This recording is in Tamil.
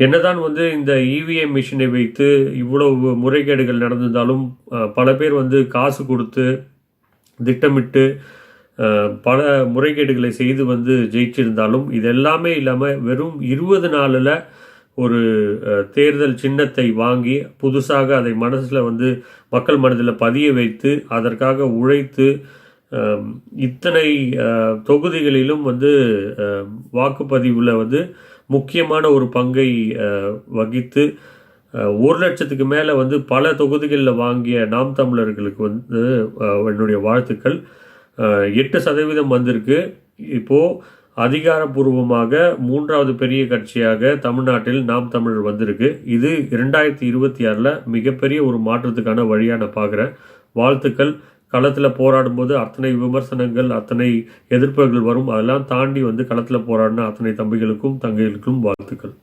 என்னதான் வந்து இந்த இவிஎம் மிஷினை வைத்து இவ்வளவு முறைகேடுகள் நடந்திருந்தாலும் பல பேர் வந்து காசு கொடுத்து திட்டமிட்டு பல முறைகேடுகளை செய்து வந்து ஜெயிச்சிருந்தாலும் இது எல்லாமே இல்லாமல் வெறும் இருபது நாளில் ஒரு தேர்தல் சின்னத்தை வாங்கி புதுசாக அதை மனசில் வந்து மக்கள் மனதில் பதிய வைத்து அதற்காக உழைத்து இத்தனை தொகுதிகளிலும் வந்து வாக்குப்பதிவில் வந்து முக்கியமான ஒரு பங்கை வகித்து ஒரு லட்சத்துக்கு மேலே வந்து பல தொகுதிகளில் வாங்கிய நாம் தமிழர்களுக்கு வந்து என்னுடைய வாழ்த்துக்கள். எட்டு சதவீதம் வந்திருக்கு. இப்போது அதிகாரப்பூர்வமாக மூன்றாவது பெரிய கட்சியாக தமிழ்நாட்டில் நாம் தமிழர் வந்திருக்கு. இது இரண்டாயிரத்தி இருபத்தி ஆறில் மிகப்பெரிய ஒரு மாற்றத்துக்கான வழியாக நான் பார்க்குறேன் வாழ்த்துக்கள். களத்தில் போராடும்போது அத்தனை விமர்சனங்கள் அத்தனை எதிர்ப்புகள் வரும். அதெல்லாம் தாண்டி வந்து களத்தில் போராடின அத்தனை தம்பிகளுக்கும் தங்கைகளுக்கும் வாழ்த்துக்கள்.